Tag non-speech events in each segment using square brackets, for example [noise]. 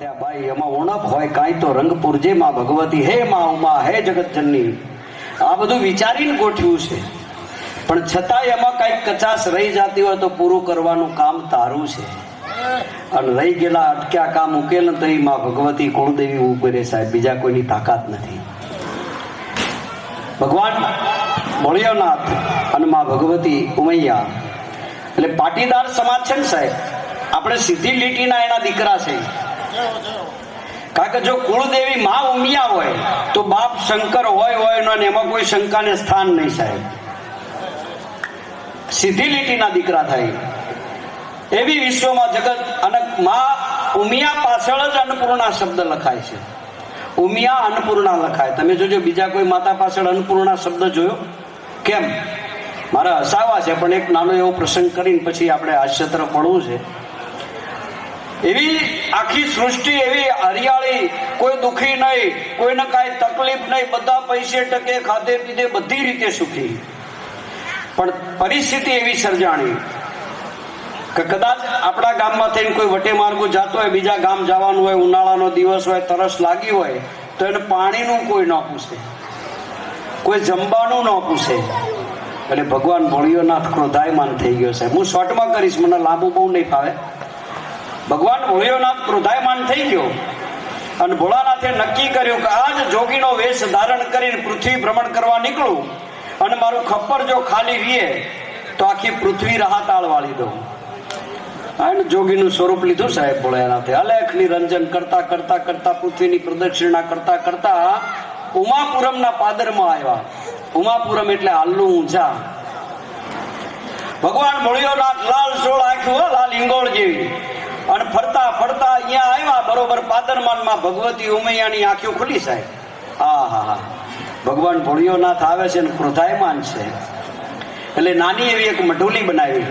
ભાઈ એમાં ઉણપ હોય, કાંઈ તો રંગ પૂરજે માં ભગવતી. હે માં ઉમા, હે જગત જનની આ બધું વિચારીને ગોઠવ્યું છે. પણ છતાંય એમાં કાંઈક કચાસ રહી જતી હોય તો પૂરું કરવાનું કામ તારું છે. અને રહી ગયેલા અટક્યા કામ ઉકેલ તો એ માં ભગવતી કુળદેવી ઉભરે સાહેબ. બીજા કોઈની તાકાત નથી. ભગવાન ભોળિયાનાથ અને માં ભગવતી ઉમૈયા. એટલે પાટીદાર સમાજ છે ને સાહેબ? આપણે સીધી લીટીના એના દીકરા છે. કારણ કે જો કુળદેવી માં ઉમિયા હોય, તો બાપ શંકર હોય હોય ને એમાં કોઈ શંકાને સ્થાન નહીં સાહેબ. સીધી લીટીના દીકરા થાય. એવી વિશ્વમાં જગત અને માં ઉમિયા પાછળ જ અન્નપૂર્ણા શબ્દ લખાય છે. ઉમિયા અન્નપૂર્ણા લખાય. તમે જોજો, બીજા કોઈ માતા પાછળ અન્નપૂર્ણા શબ્દ જોયો? કેમ? મારે હસાવા છે, પણ એક નાનો એવો પ્રસંગ કરીને પછી આપણે આશ્ચત્ર પડવું છે. એવી આખી સૃષ્ટિ, એવી હરિયાળી, કોઈ દુખી નહીં, કોઈને કાંઈ તકલીફ નહીં, બધા પૈસે ટકે ખાધે પીધે બધી રીતે સુખી. પણ પરિસ્થિતિ એવી સર્જાણી કે કદાચ આપણા ગામમાં થઈને કોઈ વટે માર્ગો જતો હોય, બીજા ગામ જવાનું હોય, ઉનાળાનો દિવસ હોય, તરસ લાગી હોય, તો એને પાણીનું કોઈ ન પૂછે. કોઈ જમવાનું ન પૂછે. એટલે ભગવાન ભોળિયોનાથ ક્રોધાયમાન થઈ ગયો છે. હું શોર્ટમાં કરીશ, મને લાંબુ બહુ નહીં ફાવે. ભગવાન ભોળિયોનાથ ક્રોધાયમાન થઈ ગયો અને ભોળાનાથે નક્કી કર્યું કે આજ જોગીનો વેશ ધારણ કરીને પૃથ્વી ભ્રમણ કરવા નીકળું અને મારું ખપ્પર જો ખાલી રીએ, તો આખી પૃથ્વી રાહતાળ વાળી દઉં. જોગીનું સ્વરૂપ લીધું સાહેબ ભોળાનાથે. અલેખ નિરંજન કરતા કરતા કરતા પૃથ્વીની પ્રદક્ષિણા કરતા કરતા ઉમાપુરમના પાદરમાં આવ્યા. ઉમાપુરમ એટલે હાલનું ઊંચા ભગવાન ભોળિયોનાથ લાલ સોળ આંખ્યું લાલ ઇંગોળ જેવી. અને ફરતા ફરતા અહીંયા આવ્યા, બરોબર પાદરમાનમાં ભગવતી ઉમૈયાની આંખો ખુલી સાહેબ. હા હા હા. ભગવાન ભોળિયોનાથ આવે છે ને ક્રોધાયમાન છે. એટલે નાની એવી એક મઢુલી બનાવી.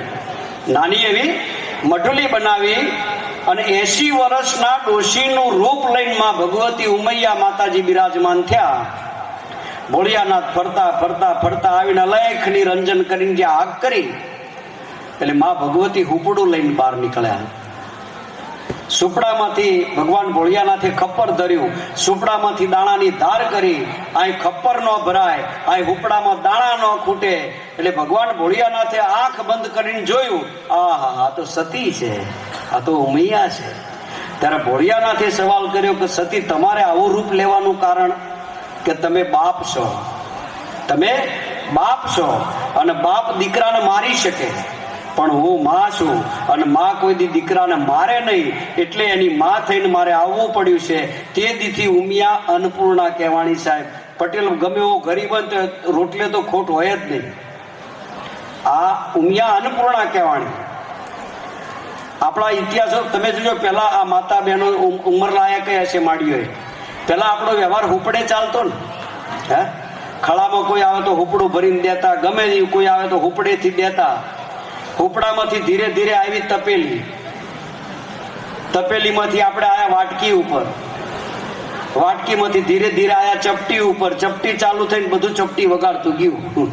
નાની એવી મઢુલી બનાવી અને એસી વર્ષના ડોશીનું રૂપ લઈને માં ભગવતી ઉમૈયા માતાજી બિરાજમાન થયા. ભોળિયાનાથ ફરતા ફરતા ફરતા આવીને અલેખની રંજન કરીને જે આગ કરી. એટલે માં ભગવતી હુપડું લઈને બહાર નીકળ્યા. સુપડામાંથી ભગવાન ભોળિયાનાથે ખપ્પર ધર્યું. સુપડામાંથી દાણાની ધાર કરી. અહીં ખપ્પર ન ભરાય. અહીં ઉપડામાં દાણા ન ખૂટે. એટલે ભગવાન ભોળિયાનાથે આંખ બંધ કરીને જોયું. આ તો સતી છે. આ તો ઉમૈયા છે. ત્યારે ભોળિયાનાથે સવાલ કર્યો કે સતી, તમારે આવું રૂપ લેવાનું કારણ? કે તમે બાપ છો. તમે બાપ છો. અને બાપ દીકરાને મારી શકે. પણ હું માં છું અને માં કોઈ દી દીકરાને મારે નહીં, એટલે એની માં થઈને મારે આવવું પડ્યું છે. તે દીથી ઉમિયા અન્નપૂર્ણા કહેવાની સાહેબ. પટેલ, ગમે એવો ગરીબ તો રોટલે તો ખોટ હોય જ નહીં. આ ઉમિયા અન્નપૂર્ણા કહેવાની આપણા ઇતિહાસો, તમે જોજો પેલા આ માતા બહેનો ઉમ- ઉંમર લાયક હશે માડીઓએ. પેલા આપણો વ્યવહાર હુપડે ચાલતો ને. હે? ખળામાં કોઈ આવે તો હુપડું ભરીને દેતા, ગમે કોઈ આવે તો હુપડેથી દેતા. હુપડામાંથી ધીરે ધીરે આવી તપેલી. તપેલીમાંથી આપણે આયા વાટકી ઉપર. વાટકીમાંથી ધીરે ધીરે આયા ચપટી ઉપર. ચપટી ચાલુ થઈને બધું ચપટી વગાડતું ગયું.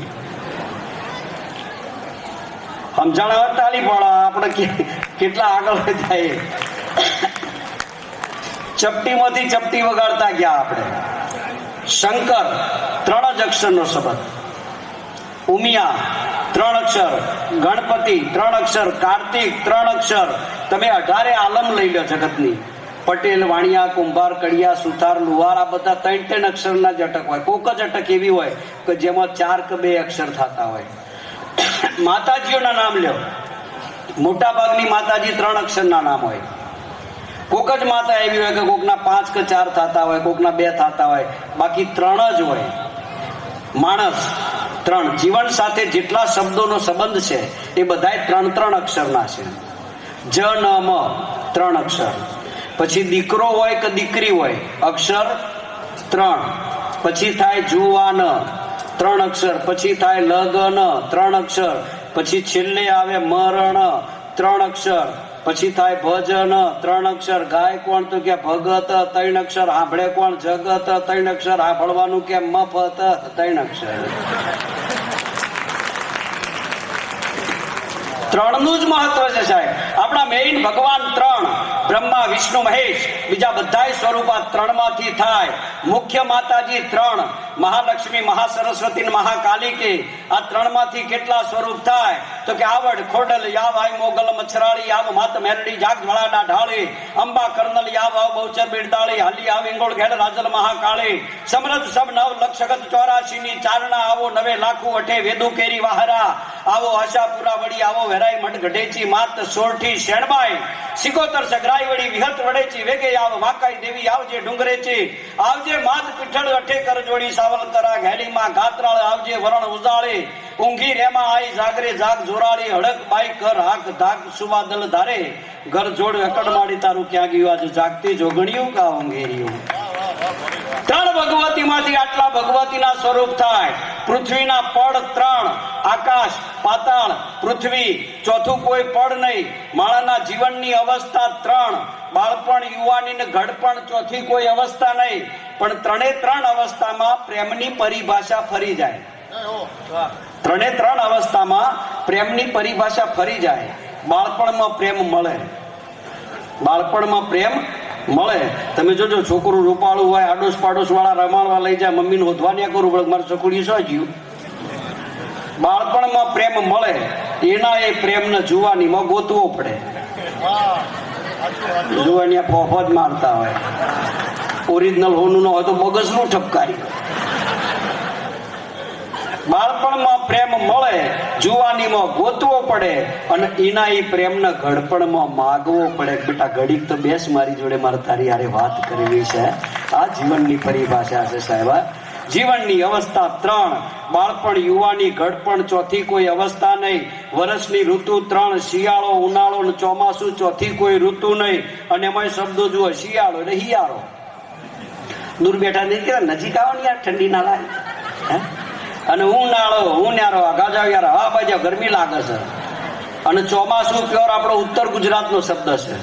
સમજણ તાલી પણ આપણે કેટલા આગળ થાય ચપટીમાંથી ચપટી વગાડતા ગયા આપણે. શંકર, ત્રણ જ અક્ષરનો શબ્દ. ઉમિયા, ત્રણ અક્ષર. ગણપતિ, ત્રણ અક્ષર. કાર્તિક, ત્રણ અક્ષર. તમે અઢારે આલમ લઈ લો જગતની. પટેલ, વાણિયા, કુંભાર, કડિયા, સુથાર, લુહાર, આ બધા ત્રણ ત્રણ અક્ષરના જ અટક હોય. કોક જ અટક એવી હોય કે જેમાં ચાર કે બે અક્ષર થતા હોય. માતાજીઓના નામ લ્યો. મોટા ભાગની માતાજી ત્રણ અક્ષરના નામ હોય. કોક જ માતા એવી હોય કે કોકના પાંચ કે ચાર થતા હોય, કોકના બે થતા હોય. બાકી ત્રણ જ હોય. માણસ ત્રણ જીવન સાથે જેટલા શબ્દોનો સંબંધ છે, એ બધાય ત્રણ ત્રણ અક્ષરના છે. જ, ન, મ, ત્રણ અક્ષર. પછી દીકરો હોય કે દીકરી હોય, અક્ષર ત્રણ. પછી થાય જુવાન, ત્રણ અક્ષર. પછી થાય લગન, ત્રણ અક્ષર. પછી છેલ્લે આવે મરણ, ત્રણ અક્ષર. પછી થાય ભજન, ત્રણ અક્ષર ગાય કોણ તો કે ભગત, ત્રણ અક્ષર આંભળે કોણ જગત, ત્રણ અક્ષર આંભળવાનું કે મફત, ત્રણ અક્ષર. ત્રણનું જ મહત્વ છે સાહેબ. આપણા મેઇન ભગવાન ત્રણ, બ્રહ્મા, વિષ્ણુ, મહેશ, બીજા બધાય સ્વરૂપ આ ત્રણમાંથી થાય. મુખ્ય માતાજી ત્રણ, મહાલક્ષ્મી, મહાસરસ્વતી સરસ્વતી મહાકાલી કે આ ત્રણમાંથી કેટલા સ્વરૂપ થાય? તો કે આવડ, ખોડલ, યાવ, આય, મોગલ, મચ્છરાળી, યાવ, માત, મેરડી જાગ જ્વાળા ઢાળી, અંબા, કર્નલ, યાવ, આવ, બહુચર બિરદાળી હાલી, આવ ઇંગોળ ઘેડ, રાજલ, મહાકાળી, સમરથ, સબ, નવ, લક્ષગત ચોરાશી ની ચારણા, આવો, નવે, લાખો અઠે વેદુ કેરી વાહરા, આવો, આશાપુરા વડી આવો વેરાઈ મઠ ગઢેચી માત સોરઠી શેણબાઈ. સિકોતર સગરાઈ વળી વિહત વડેચી વેગે આવ વાકાઈ દેવી આવજે ડુંગરેચી. આવજે માત પીઠળ અઠે કર જોડી સાવલતરા ઘેલીમાં ગાત્રાળ આવજે વરણ ઉજાળી. ઊંઘી રેમાં આઈ જાગરે જાગ જોરાળી, હડક બાઈ કર હાક ધાક સુવાદલ ધારે. ઘર જોડ અકડ માડી તારું ક્યાં ગયું? આજે જાગતી જોગણિયું કા ઊંઘેરિયું ત્રણ ભગવતીમાંથી આટલા ભગવતીના સ્વરૂપ થાય. પૃથ્વીના પડ ત્રણ, આકાશ, પાતાળ, પૃથ્વી. ચોથું કોઈ પડ નહીં. માણસના જીવનની અવસ્થા ત્રણ. બાળપણ યુવાની ને ઘડપણ ચોથી કોઈ અવસ્થા નહીં. પણ ત્રણે ત્રણ અવસ્થામાં પ્રેમની પરિભાષા ફરી જાય. ત્રણે ત્રણ અવસ્થામાં પ્રેમની પરિભાષા ફરી જાય. બાળપણમાં પ્રેમ મળે. બાળપણમાં પ્રેમ મળે. તમે જોજો, છોકરું રૂપાળું હોય આડોશ પાડોશ વાળા રમાડવા લઈ જાય, મમ્મીને હોધવા ન્યા કરું પણ મારું છોકરી શું જ્યું બાળપણમાં પ્રેમ મળે, એના એ પ્રેમને જુવાનીમાં ગોતવો પડે. જુવાનિયા ફોફો જ મારતા હોય. ઓરિજિનલ હોનું ન હોય તો મગજનું ઠપકારી. બાળપણમાં પ્રેમ મળે, જુવાનીમાં ગોતવો પડે અને એના એ પ્રેમને ઘડપણમાં માગવો પડે. બેટા, ઘડીક તો બેસ મારી જોડે, મારે તારી હારે વાત કરવી છે. આ જીવનની પરિભાષા છે સાહેબ જીવનની અવસ્થા ત્રણ. બાળપણ, યુવાની ઘડપણ ચોથી કોઈ અવસ્થા નહીં. વર્ષની ઋતુ ત્રણ. શિયાળો, ઉનાળો અને ચોમાસું, ચોથી કોઈ ઋતુ નહીં. અને એમાં શબ્દો જુઓ, શિયાળો ને હિયાળો. દૂર બેઠા નહીં કે નજીક આવો ને યાર, ઠંડી ના લાગે? અને ઉનાળો ઉનાળો આ ગાજા હા બાજા ગરમી લાગે છે. અને ચોમાસું પ્યોર આપણો ઉત્તર ગુજરાતનો શબ્દ છે.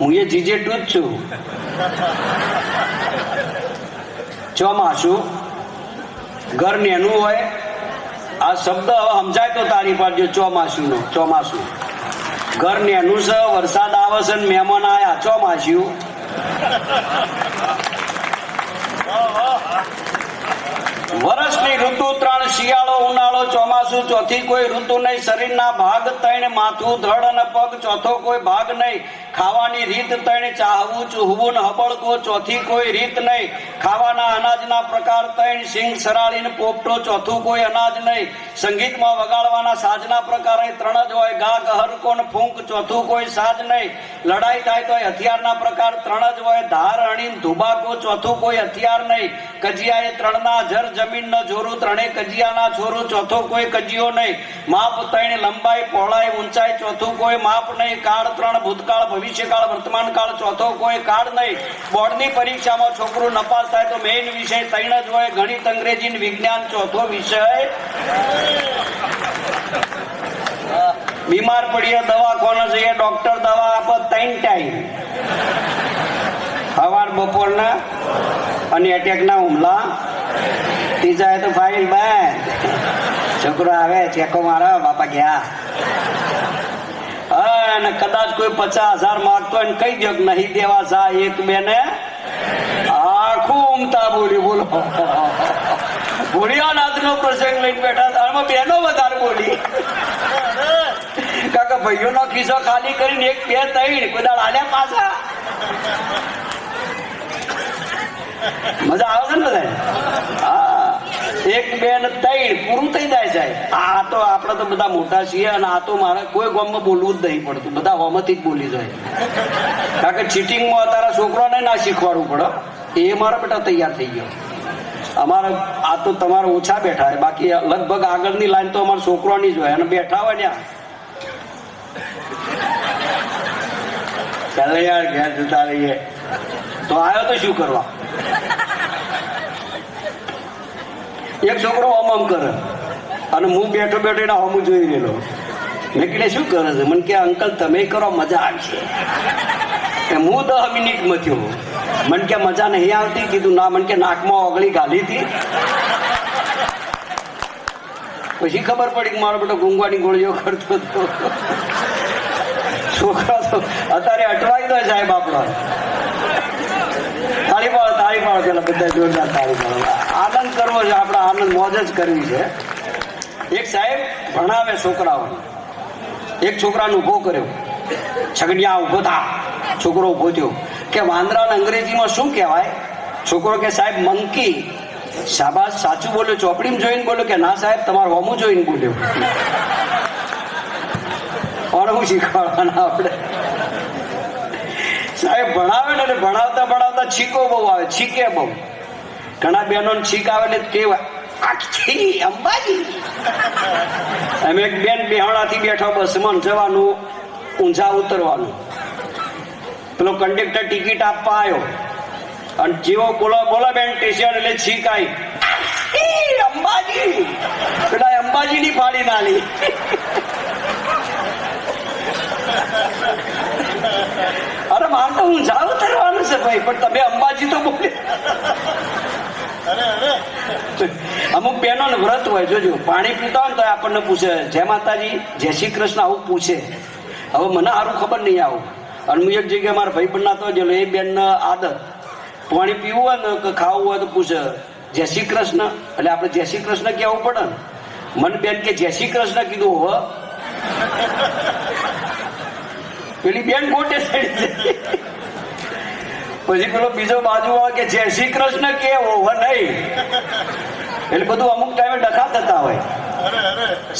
હું એ જીજે ટુ જ છું. ચોમાસું ઘર નેનું હોય. આ શબ્દ હવે સમજાય તો તારી પાડજો ચોમાસુ નો ચોમાસું. ઘર નેનું છે, વરસાદ આવે છે ને મહેમાન આયા, ચોમાસ્યું. વરસ ચોમાસું ચોથી કોઈ ઋતુ નહીં શરીરના ભાગ, ત્રણ માથું, ધડ અને પગ, ચોથો કોઈ ભાગ નહીં. ખાવાની રીત ત્રણ ચાહવું, ચૂહવું હબળકું ચોથી કોઈ રીત નહીં. ખાવાના અનાજના પ્રકાર ત્રણ સિંગ સરાળીને પોપટો, ચોથું કોઈ અનાજ નહીં. સંગીતમાં વગાડવાના સાજના પ્રકાર ત્રણ જ હોય. ગા ગહરકો ને ફૂંક, ચોથું કોઈ સાજ નહીં. લડાઈ થાય તો હથિયારના પ્રકાર ત્રણ જ હોય. ધાર, અણીન, ધુબાકો, ચોથું કોઈ હથિયાર નહીં. કજિયા એ ત્રણના જર, જમીન ન જોરું. ત્રણે કજિયાના છોરું, ચોથો કોઈ કજિયો નહીં. માપ ત્રણ લંબાઈ, પહોળાઈ, ઊંચાઈ, ચોથું કોઈ માપ નહીં. કાળ ત્રણ, ભૂતકાળ ભવિષ્યકાળ વર્તમાન કાળ ચોથો કોઈ કાળ નહીં. બોર્ડની પરીક્ષામાં છોકરો નપાસ થાય તો મેઇન વિષય ત્રણ જ હોય. ગણિત, અંગ્રેજી વિજ્ઞાન ચોથો વિષય. બીમાર પડીએ દવા કોને જઈએ ડોક્ટર દવા આપે ત્રણ ટાઈમ સવાર, બપોરના અને એટેકના હુમલા. ત્રીજા તો ફાઇલ બે છોકરો આવે, ચેકો મારો, બાપા ગયા. અને કદાચ કોઈ પચાસ હજાર માગતો હોય કહી દો કે નહીં દેવા સા એક બે ને આખું ઉમતા બોલી બોલો. ભોળિયાનાથ નો પ્રસંગ લઈને બેઠા હતા. આમાં બેનો વધારે બોલી. કાકા ભાઈઓ નો ખિસ્સો ખાલી કરીને એક, બે તૈણ કોઈ આલ્યા પાછા? મજા આવે છે ને બધા હા. એક, બે ને ત્રણ પૂરું થઈ જાય સાહેબ. આ તો આપણે તો બધા મોટા છીએ અને આ તો મારે કોઈ ગામમાં બોલવું જ નહીં પડતું. બધા હોમથી જ બોલી જાય. કારણ કે ચીટિંગમાં તારા છોકરાને ના શીખવાડવું પડે. એ મારા બેટા તૈયાર થઈ ગયો. અમારે આ તો તમારે ઓછા બેઠા હોય બાકી લગભગ આગળની લાઈન તો અમારા છોકરાની જ હોય અને બેઠા હોય ત્યાં ચાલે યાર, ઘેર જતા રહીએ. તો આવ્યો તો શું કરવા? એક છોકરો આમ આમ કરે. અને હું બેઠો બેઠો એના હોમું જોઈ રહેલો. મેં કીધે શું કરે છે? મને કે, અંકલ, તમે કરો મજા આવશે હું દસ મિનિટ મચ્યો મને કે, મજા નહીં આવતી? કીધું, ના. મને કે, નાકમાં ઓગળી ગાલી હતી. પછી ખબર પડી કે મારો બેટો ગુંગવાની ગોળીઓ કરતો હતો. છોકરા તો અત્યારે અટવાઈ દો સાહેબ આપણો. પાડો પેલા બધા જોરદાર તાળી આનંદ કરવો છે, આપણે આનંદ મોજ જ કરવી છે. એક સાહેબ ભણાવે છોકરાઓને. એક છોકરાને ઊભો કર્યો. છગડિયા ઊભો થા. છોકરો ઊભો થયો. કે વાંદરાને અંગ્રેજીમાં શું કહેવાય? છોકરો કે સાહેબ, મંકી. શાબાશ, સાચું બોલ્યો, ચોપડીમાં જોઈને બોલ્યો કે, ના સાહેબ, તમારું હોમું જોઈને બોલ્યો. [laughs] પણ હું શીખવાડવાના આપણે. ભણાવે ને ભણાવતા ભણાવતા છીકો બહુ આવે, છીકે બહુ. ઘણા બહેનો છીક આવે ને કેવાય આખી અંબાજી. અમે એક બેન બેહાણાથી બેઠા બસમાં જવાનું, ઊંઝા ઉતરવાનું. પેલો કંડક્ટર ટિકિટ આપવા આવ્યો. અને જેવો બોલો બોલો બેન, સ્ટેશન એટલે છીક આવી અંબાજી. પેલા અંબાજી ની ફાડી નાલી. તો ઊંઝા ઉતરવાનું છે ભાઈ પણ તમે અંબાજી તો બોલે. અમુક બહેનો વ્રત હોય જોજો પાણી પીતા હોય તો આપણને પૂછે જય માતાજી જય શ્રી કૃષ્ણ આવું પૂછે. હવે મને સારું ખબર નહીં આવું. અને હું એક જગ્યાએ મારા ભાઈ પણ તો જેલો એ બેન આદત. પાણી પીવું હોય ને કે ખાવું હોય તો પૂછે જય શ્રી કૃષ્ણ. એટલે આપણે જય શ્રી કૃષ્ણ કહેવું પડે ને. મન બેન કે જય શ્રી કૃષ્ણ કીધું હવે. પેલી બેન ગોટે ચડી પછી પેલો બીજો બાજુ વાળો કે જય શ્રી કૃષ્ણ કે ઓવ નહીં. એટલે બધું અમુક ટાઈમે ડખા થતા હોય.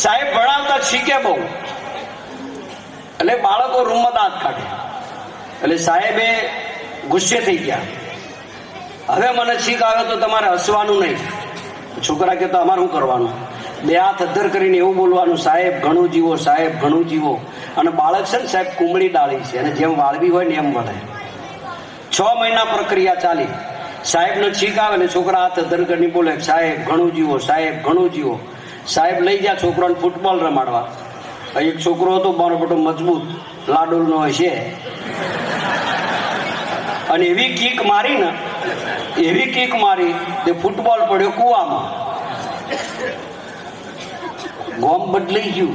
સાહેબ ભણાવતા શીખે બહુ. એટલે બાળકો રૂમમાં દાંત કાઢે. એટલે સાહેબે ગુસ્સે થઈ ગયા. હવે મને છીક આવે તો તમારે હસવાનું નહીં. છોકરા કે તો અમારે શું કરવાનું? બે હાથ અદ્ધર કરીને એવું બોલવાનું, સાહેબ, ઘણું જીવો, સાહેબ, ઘણું જીવો. અને બાળક છે ને, સાહેબ કુમળી ડાળી છે. અને જેમ વાળવી હોય ને એમ વળે. છ મહિના પ્રક્રિયા ચાલી. સાહેબનો છીક આવે ને છોકરા હાથ અદ્ધર કરીને બોલે, સાહેબ, ઘણું જીવો, સાહેબ, ઘણું જીવો. સાહેબ લઈ ગયા છોકરાને ફૂટબોલ રમાડવા. એક છોકરો હતો મારો મોટો મજબૂત લાડુલનો હશે. અને એવી કીક મારી ને એવી કીક મારી તે ફૂટબોલ પડ્યો કુવામાં. ગોમ બદલાઈ ગયું.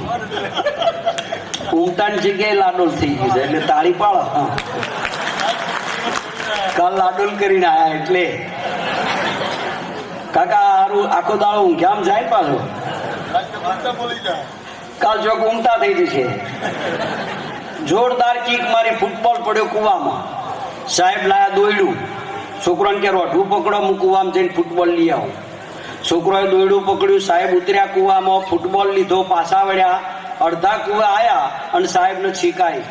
ઉમટાની જગ્યાએ લાડોલ થઈ ગયું છે, એટલે તાળી પાડો. કાલ લાડોલ કરીને આયા એટલે. કાકા, હારું, આખો દાળો ઊંઘ્યામ જાય પાછો. કાલ જો ઉમટા થઈ જશે. જોરદાર કીક મારી ફૂટબોલ પડ્યો કુવામાં. સાહેબ લાયા દોયડું. છોકરાને કે રોઢું પકડો હું કુવામાં જઈને ફૂટબોલ લઈ આવું. છોકરોએ દોયડું પકડ્યું, સાહેબ ઉતર્યા કુવામાં, ફૂટબોલ લીધો, પાછા વળ્યા. અડધા કુવા આયા અને સાહેબને છીકાઈ.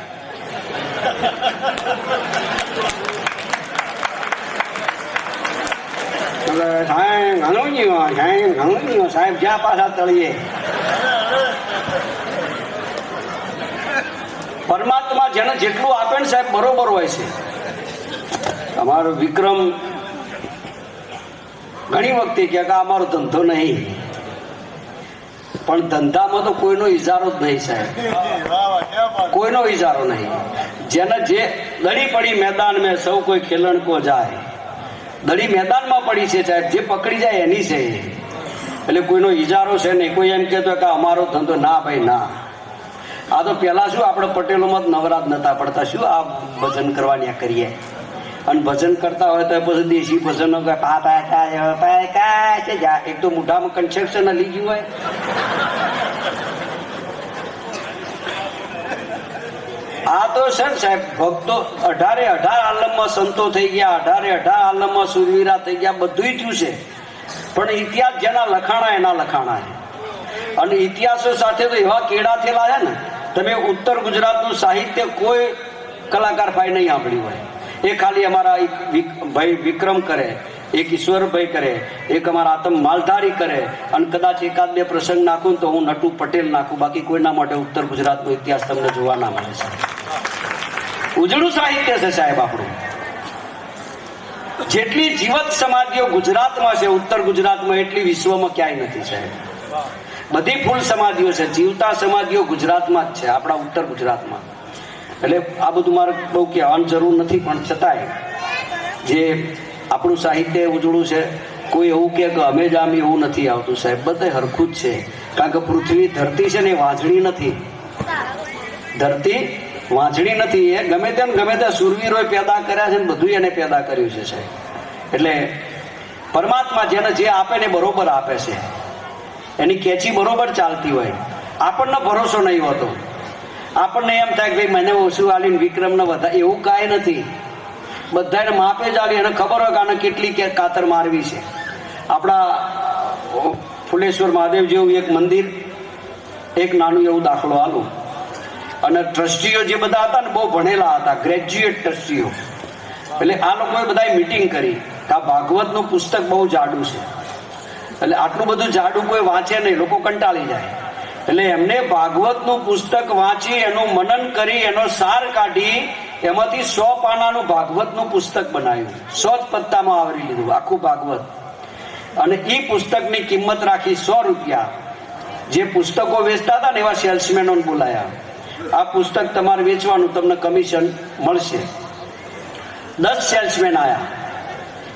એટલે સાહેબ ઘણું જીવો સાહેબ ઘણું જીવો સાહેબ જ્યાં પાછા તળીએ. પરમાત્મા જેને જેટલું આપે ને સાહેબ બરોબર હોય છે. અમારો વિક્રમ ઘણી વખતે કે અમારો ધંધો નહીં. પણ ધંધામાં તો કોઈનો ઇજારો જ નહીં સાહેબ. કોઈનો ઇજારો નહીં. જેને જે દડી પડી મેદાન મેં, સૌ કોઈ ખેલણ કો જાય. દડી મેદાનમાં પડી છે સાહેબ, જે પકડી જાય એની છે. એટલે કોઈનો ઇજારો છે નહીં. કોઈ એમ કહેતો કે અમારો ધંધો ના ભાઈ, ના. આ તો પેલા શું આપણે પટેલોમાં જ નવરાત નતા પડતા. શું આ ભજન કરવાની કરીએ? અને ભજન કરતા હોય તો પછી દેશી ભજનો એક તો મોઢામાં કન્સ્ટ્રક્શન હલી ગયું હોય. આ તો ને સાહેબ, ભક્તો અઢારે અઢાર આલમમાં સંતો થઈ ગયા, અઢારે અઢાર આલમમાં સુરવીરા થઈ ગયા બધું થયું છે. પણ ઇતિહાસ જેના લખાણા, એના લખાણા છે. અને ઇતિહાસો સાથે તો એવા કેળા થયેલા છે ને, તમે ઉત્તર ગુજરાતનું સાહિત્ય કોઈ કલાકાર ભાઈ નહીં સાંભળ્યું હોય. એ ખાલી અમારા એક ભાઈ વિક્રમ કરે, એક ઈશ્વરભાઈ કરે, એક અમારા આતમ માલધારી કરે, અને કદાચ એકાદ બે પ્રસંગ નાખું તો હું નટુ પટેલ નાખું. બાકી કોઈના માટે ઉત્તર ગુજરાતનો ઇતિહાસ તમને જોવા ના મળે છે ઉજળું સાહિત્ય છે સાહેબ આપણું. જેટલી જીવત સમાધિઓ ગુજરાતમાં છે, ઉત્તર ગુજરાતમાં એટલી વિશ્વમાં ક્યાંય નથી સાહેબ. બધી ફૂલ સમાધિઓ છે, જીવતા સમાધિઓ ગુજરાતમાં જ છે, આપણા ઉત્તર ગુજરાતમાં. એટલે આ બધું મારે બહુ કહેવાની જરૂર નથી, પણ છતાંય જે આપણું સાહિત્ય ઉજળું છે, કોઈ એવું કે અમે જ આમ એવું નથી આવતું સાહેબ બધે હરખું જ છે. કારણ કે પૃથ્વી ધરતી છે ને એ વાંજણી નથી. ધરતી વાંચણી નથી, એ ગમે તેમ ગમે તે સુરવીરોએ પેદા કર્યા છે ને બધું એને પેદા કર્યું છે, સાહેબ. એટલે પરમાત્મા જેને જે આપે ને બરોબર આપે છે. એની કેચી બરોબર ચાલતી હોય. આપણને ભરોસો નહીં હોતો. આપણને એમ થાય કે મને ઓછું આલીને વિક્રમને વધા એવું કાંઈ નથી. બધાને માપે જ આવી એને ખબર હોય કે આને કેટલી કે કાતર મારવી છે. આપણા ફુલેશ્વર મહાદેવ જેવું એક મંદિર, એક નાનું એવું દાખલો આલું. અને ટ્રસ્ટીઓ જે બધા હતા ને બહુ ભણેલા હતા, ગ્રેજ્યુએટ ટ્રસ્ટીઓ. એટલે આ લોકોએ બધાએ મિટિંગ કરી કે આ ભાગવતનું પુસ્તક બહુ જાડું છે. એટલે આટલું બધું જાડું કોઈ વાંચે નહીં, લોકો કંટાળી જાય. એટલે એમને ભાગવતનું પુસ્તક વાંચી, એનું મનન કરી, એનો સાર કાઢી, એમાંથી સો પાનાનું ભાગવતનું પુસ્તક બનાવ્યું. સો જ પત્તામાં આવરી લીધું, આખું ભાગવત. અને એ પુસ્તકની કિંમત રાખી સો રૂપિયા. જે પુસ્તકો વેચતા હતા ને એવા સેલ્સમેનોને બોલાયા. આ પુસ્તક તમારે વેચવાનું, તમને કમિશન મળશે. દસ સેલ્સમેન આવ્યા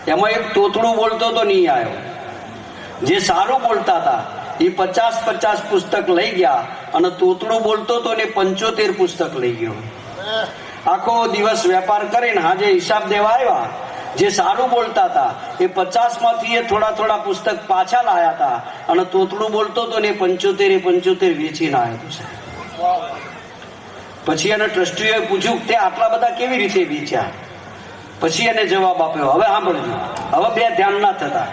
એમાં એક તોતડું બોલતો તો નહીં આવ્યો જે સારું બોલતા હતા એ પચાસ પચાસ પુસ્તક લઈ ગયા અને તોતડું બોલતો તો ને પંચોતેર પુસ્તક લઈ ગયો. આખો દિવસ વેપાર કરીને આજે હિસાબ દેવા આવ્યા. જે સારું બોલતા હતા, એ પચાસમાંથી એ થોડા થોડા પુસ્તક પાછા લાયા હતા અને તોતડું બોલતો તો ને પંચોતેર પંચોતેર વેચીને આવ્યો છે પછી એને ટ્રસ્ટીઓએ પૂછ્યું તે આટલા બધા કેવી રીતે વેચ્યા? પછી એને જવાબ આપ્યો, હવે સાંભળજો, હવે બે ધ્યાન ના થતા.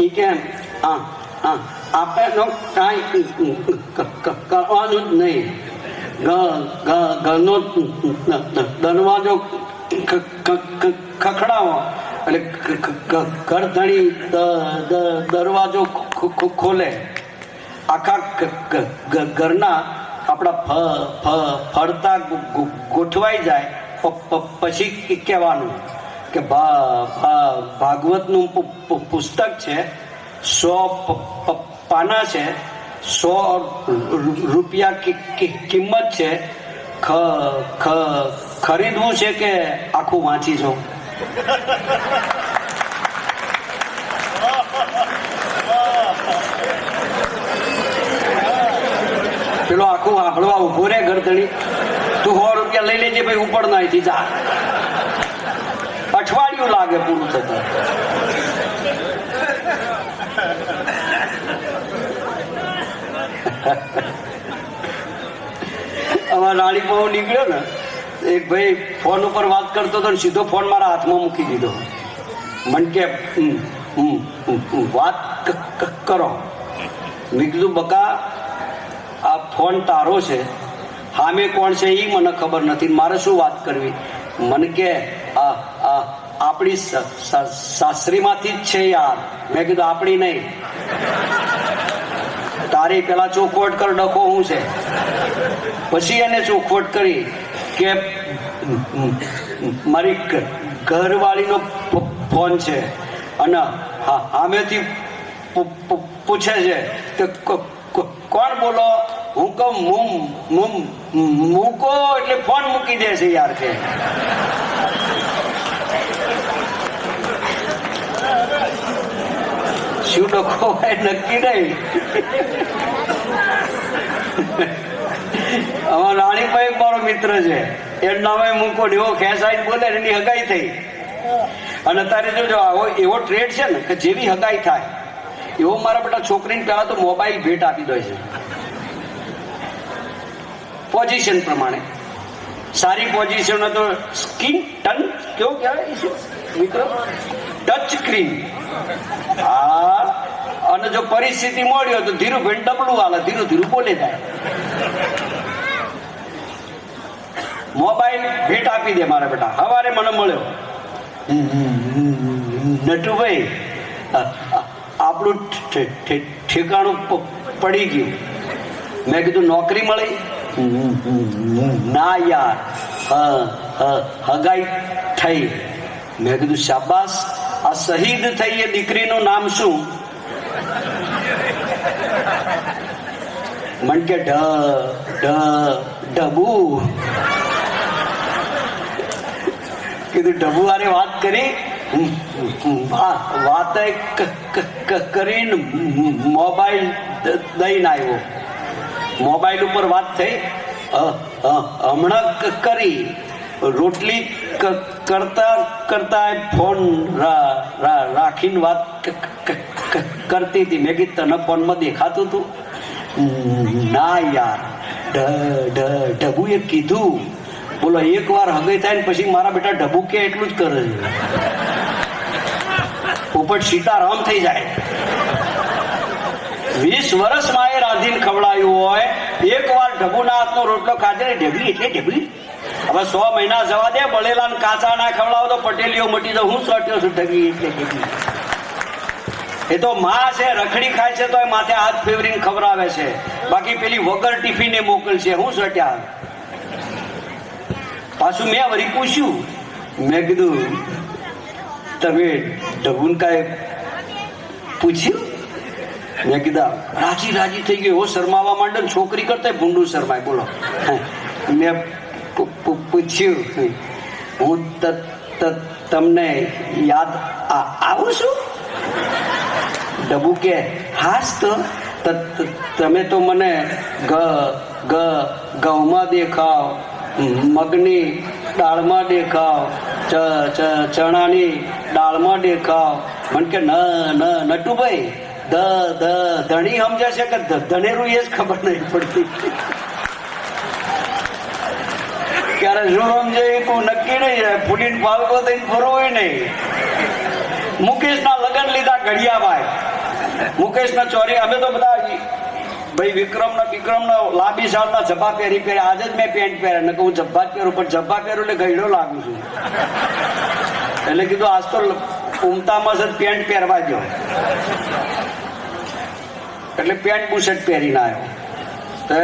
એ કેમ હા હા. આપણે કાંઈ કરવાનું જ નહીં ઘરનો દરવાજો ખખડાવો એટલે ઘર ધણી દરવાજો ખોલે આખા ઘરના આપણા ફરતા ગોઠવાઈ જાય પછી કહેવાનું કે ભાગવતનું પુસ્તક છે સો પાના છે, સો રૂપિયા કિંમત છે ખરીદવું છે કે આખું વાંચી જાઉં પેલો આખું આંભળવા ઊભો રે ગરદણી તું સો રૂપિયા લઈ લેજે ભાઈ ઉપર ના અહીંથી જા. અઠવાડિયું લાગે પૂરું થતા. અમારા રાણી હું નીકળ્યો ને એક ભાઈ ફોન ઉપર વાત કરતો હતો ને સીધો ફોન મારા હાથમાં મૂકી દીધો. મન કે "હમ, હમ, હમ, હમ, વાત કરો. મેં કીધું બકા આ ફોન તારો છે. હામે કોણ છે એ મને ખબર નથી. મારે શું વાત કરવી? મને કે આપણી સાસરીમાંથી જ છે યાર. મેં કીધું આપણી નહીં. તારી પેલા ચોખવટ કર, ડખો હું છે. પછી એને ચોખવટ કરી કે, મારી ઘરવાળીનો ફોન છે. અને પૂ- પૂછે છે કે કોણ બોલો? હું કહું મૂકો એટલે ફોન મૂકી દે છે યાર કે. શું ડખો હોય નક્કી નહીં. અમારો રાણીભાઈ મારો મિત્ર છે. એનું નામે મૂકો, એવો ખેંચાઈ બોલે એની હગાઈ થઈ. અને તારે જોજો આવો એવો ટ્રેડ છે ને કે જેવી હગાઈ થાય, એવો મારા બેટા છોકરીને પહેલા તો મોબાઈલ ભેટ આપી દે છે. પોઝિશન પ્રમાણે. સારી પોઝિશન તો સ્કીન ટન કેવું કહેવાય? મિત્ર? ટચ સ્ક્રીન હા? અને જો પરિસ્થિતિ મળી હોય તો ધીરું ભાઈ ડબલું હાલે, ધીરું ધીરું બોલે જાય. મોબાઈલ ભેટ આપી દે મારા બેટા. સવારે મને મળ્યો. નટુભાઈ, આપણું ઠેકાણું પડી ગયું. મેં કીધું, નોકરી મળી? ના યાર. હગાઈ થઈ. મેં કીધું, શાબાશ. આ શહીદ થઈ એ દીકરીનું નામ શું? મન કે ઢ ઢ, ઢબુ. કીધું, ઢબુ આરે વાત કરી. વાત કરીને મોબાઈલ દઈને આવ્યો. મોબાઈલ ઉપર વાત થઈ. હમણાં કરી. રોટલી કરતા કરતા ફોન રાખીને વાત કરતી હતી. મેં કીધું, તને ફોનમાં દેખાતું હતું ના યાર. ઢબુએ કીધું. બોલો, એક વાર હગે થાય ને પછી મારા બેટા ઢબુ કે એટલું જ કરે છે. પોપટ સીતારામ થઈ જાય. વીસ વર્ષમાં એ રાંધીને ખવડાયું હોય. એક વાર ઢબુના હાથનો રોટલો ખાધે ને ઢબી એટલે ઢબી હવે સો મહિના જવા દે બળેલા કાચા ના ખવડાવો તો પટેલીઓ મટી તો હું સટ્યો છું ઠગી એ તો માં છે, રખડી ખાય છે તો એ માથે હાથ ફેવરીને ખવડાવે છે. બાકી પેલી વગર ટિફિને મોકલશે. હું સટ્યા પાછું મેં વળી પૂછ્યું. મેં કીધું, તમે ઢબુન કાંઈ પૂછ્યું? મેં કીધા, રાજી રાજી થઈ ગયો. શરમાવા માંડે છોકરી કરતા ભૂંડું શરમાય. બોલો. મેં પૂછ્યું હું તમને યાદ આવું છું ડબુ કે હાસ તો તમે તો મને ગ ગ ઘઉંમાં દેખાવ મગની દાળમાં દેખાવ ચણાની દાળમાં દેખાવ મને કે ન ન નટુભાઈ ધ ધ ધણી સમજાશે કે ધનેરું એ જ ખબર નહીં પડતી ક્યારે શું સમજે એ કોઈ નક્કી નહીં રહે ફૂલીને પાલકો થઈને ફરવું નહીં. મુકેશના લગ્ન લીધા ઘડિયાભાઈ મુકેશના ચોરી, અમે તો બધા ભાઈ વિક્રમ ના વિક્રમ ને લાંબી સાલના જબ્બા પહેરી પહેરે, આજે જ મેં પેન્ટ પહેરે ને હું જબ્બા જ પહેરું, પણ જબ્બા પહેરું એટલે ગયડો લાગુ છું. એટલે કીધું, આજ તો ઉમતામાં જ પેન્ટ પહેરવા ગયો એટલે પેન્ટ બુશર્ટ પહેરીને આવ્યો તો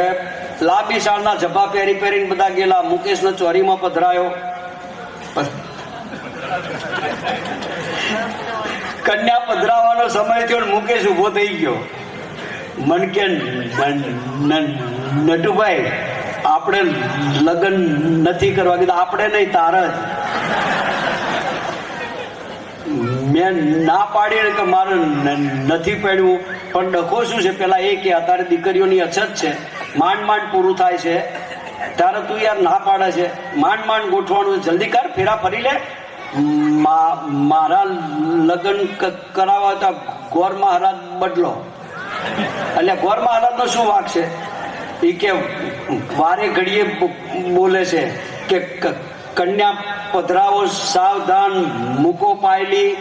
લાંબી શાળના જભા પહેરી પહેરીને બધા ગયેલા. મુકેશનો ચોરીમાં પધરાયો. કન્યા પધરાવાનો સમય થયો મુકેશ ઊભો થઈ ગયો. મન કે નટુભાઈ, આપણે લગ્ન નથી કરવા કીધું. આપણે નહીં, તાર જ. મેં ના પાડી કે મારે નથી પડ્યું. પણ ડખો શું છે? પેલા એ કે, અત્યારે દીકરીઓની અછત છે. માંડ માંડ પૂરું થાય છે. ત્યારે તું યાર ના પાડે છે. માંડ માંડ ગોઠવાનું જલ્દી કર, ફેરા ફરી લે. મારા લગ્ન કરાવવા હતા. ગોર મહારાજ બદલો. એટલે ગોર મહારાજ નો શું વાક છે? એ કે વારે ઘડીએ બોલે છે ક- કન્યા પધરાવો, સાવધાન, મૂકો પાયલી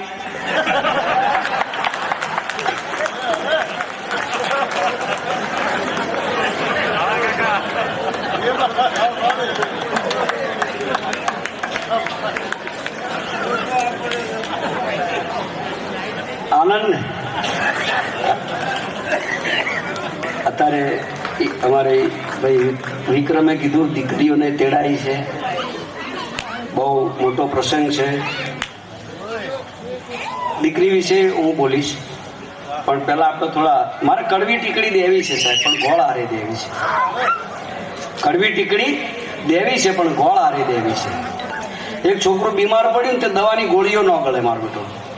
આનંદ ને અત્યારે અમારે ભાઈ વિક્રમે કીધું, દીકરીઓને તેડાઈ છે. બહુ મોટો પ્રસંગ છે. દીકરી વિશે હું બોલીશ. પણ પહેલા આપણે થોડા, મારે કડવી ટીકડી દેવી છે સાહેબ, પણ ગોળ હારે દેવી છે. કડવી ટીકડી દેવી છે, પણ ગોળ હારે દેવી છે. એક છોકરો બીમાર પડ્યો ને તે દવાની ગોળીઓ ન ગળે મારો બેટો.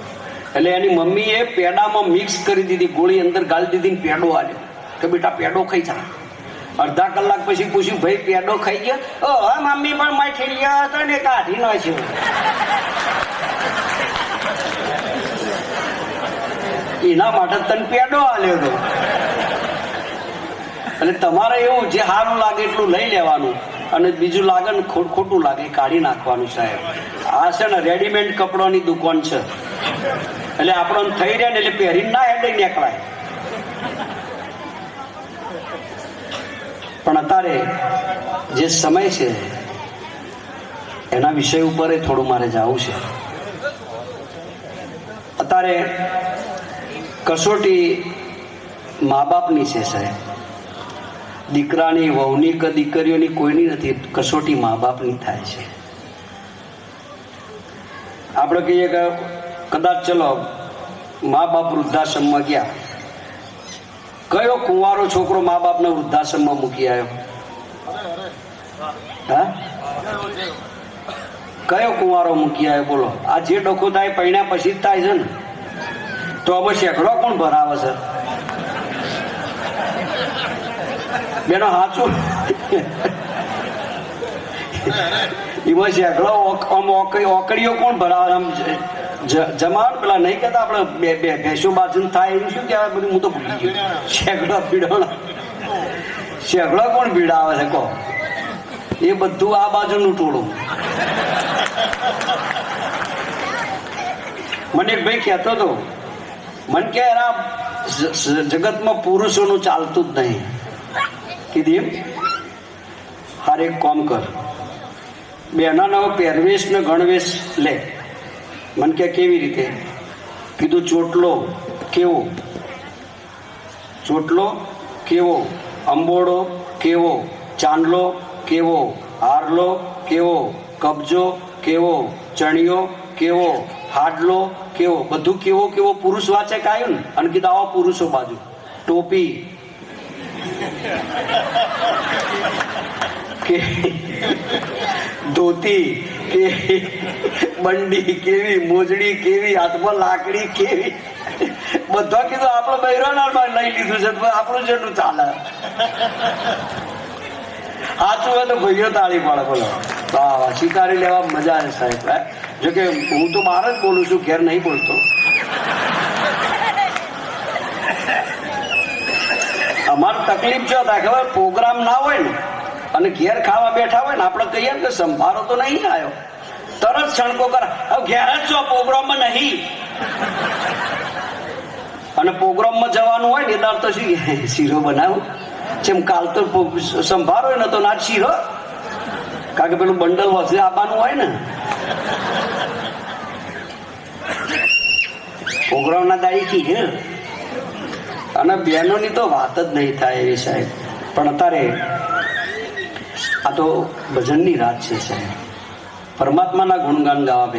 એટલે એની મમ્મીએ પેડામાં મિક્સ કરી દીધી, ગોળી અંદર ગાળી દીધી પેડો આલ્યો. કે બેટા, પેડો ખાઈ જા. અડધા કલાક પછી પૂછ્યું, ભાઈ, પેડો ખાઈ ગયો? હા, મમ્મી, પણ માઠી ગયા હતા ને કાઢી નાખ્યો એના માટે તને પેડો આલ્યો હતો. એટલે તમારે એવું જે સારું લાગે એટલું લઈ લેવાનું. અને બીજું લાગે ને ખોટું લાગે કાઢી નાખવાનું સાહેબ. આ છે ને રેડીમેડ કપડાની દુકાન છે. એટલે આપણને થઈ રહે ને એટલે પહેરીને ના હેડે નીકળાય. પણ અત્યારે જે સમય છે, એના વિષય ઉપર થોડું મારે જવું છે. અત્યારે કસોટી મા બાપની છે સાહેબ. દીકરાની, વહુની કે દીકરીઓની કોઈની નથી, કસોટી મા બાપની થાય છે. આપણે કહીએ કે કદાચ ચલો મા બાપ વૃદ્ધાશ્રમમાં ગયા. કયો કુંવારો છોકરો મા બાપને વૃદ્ધાશ્રમમાં મૂકી આવ્યો? હા? કયો કુંવારો મૂકી આવ્યો? બોલો. આ જે ડખો થાય પૈણા પછી જ થાય છે ને. તો હવે શેકડો કોણ ભરાવે છે. બેનો સાચું એમાં શેકડો ઓકડીઓ કોણ ભરાવે આમ જ- જ- જમાવટ પેલા નહીં કહેતા આપણે બે બે ભેંસો બાજુ થાય એમ શું કહેવાય? બધું હું તો ભૂલી ગયો. શેકડો પીડોળા. શેકડો કોણ ભીડાવે છે, કહો? એ બધું આ બાજુનું ટોળું. મને એક ભાઈ કહેતો હતો, મને કે જ- જગતમાં પુરુષોનું ચાલતું જ નહીં. કીધી હાર એક કોમ કર. બેના નવો પહેરવેશ ને ગણવેશ લે. મને કે કેવી રીતે? કીધું, ચોટલો કેવો? ચોટલો કેવો? અંબોડો કેવો? ચાંદલો કેવો? હારલો કેવો? કબજો કેવો? ચણિયો કેવો? હાડલો કેવો? બધું કેવો કેવો પુરુષ વાંચે કાયું ને અને કીધું, આવો પુરુષો બાજુ. ટોપી. કે ધોતી. કેવી બંડી કેવી, મોજડી કેવી, હાથમાં લાકડી કેવી? બધા કીધું, આપણે બૈરાના લઈ લીધું છે આપણું જેટલું ચાલે. સાચું હોય તો ભાઈઓ તાળી પાડે બોલો. વાહ સ્વીકારી લેવા મજા આવે સાહેબ? જો કે હું તો બહાર જ બોલું છું, ઘેર નહીં બોલતો. અમારે તકલીફ જો થાય ખબર, પ્રોગ્રામ ના હોય ને, અને ઘેર ખાવા બેઠા હોય ને, આપણે કહીએ ને કે સંભારો તો નહીં આવ્યો. તરત છણકો કર. હવે ઘેર જ છો પ્રોગ્રામમાં નહીં. અને પ્રોગ્રામમાં જવાનું હોય ને એ તો શું શીરો બનાવું. જેમ કાલ તો સંભારો ને, તો ના શીરો. કારણ કે પેલું બંડલ વસે આવવાનું હોય ને. પ્રોગ્રામ ના દાડી હે અને બહેનોની તો વાત જ નહીં થાય એવી સાહેબ. પણ અત્યારે આ તો ભજનની રાત છે સાહેબ. પરમાત્માના ગુણગાન ગાવા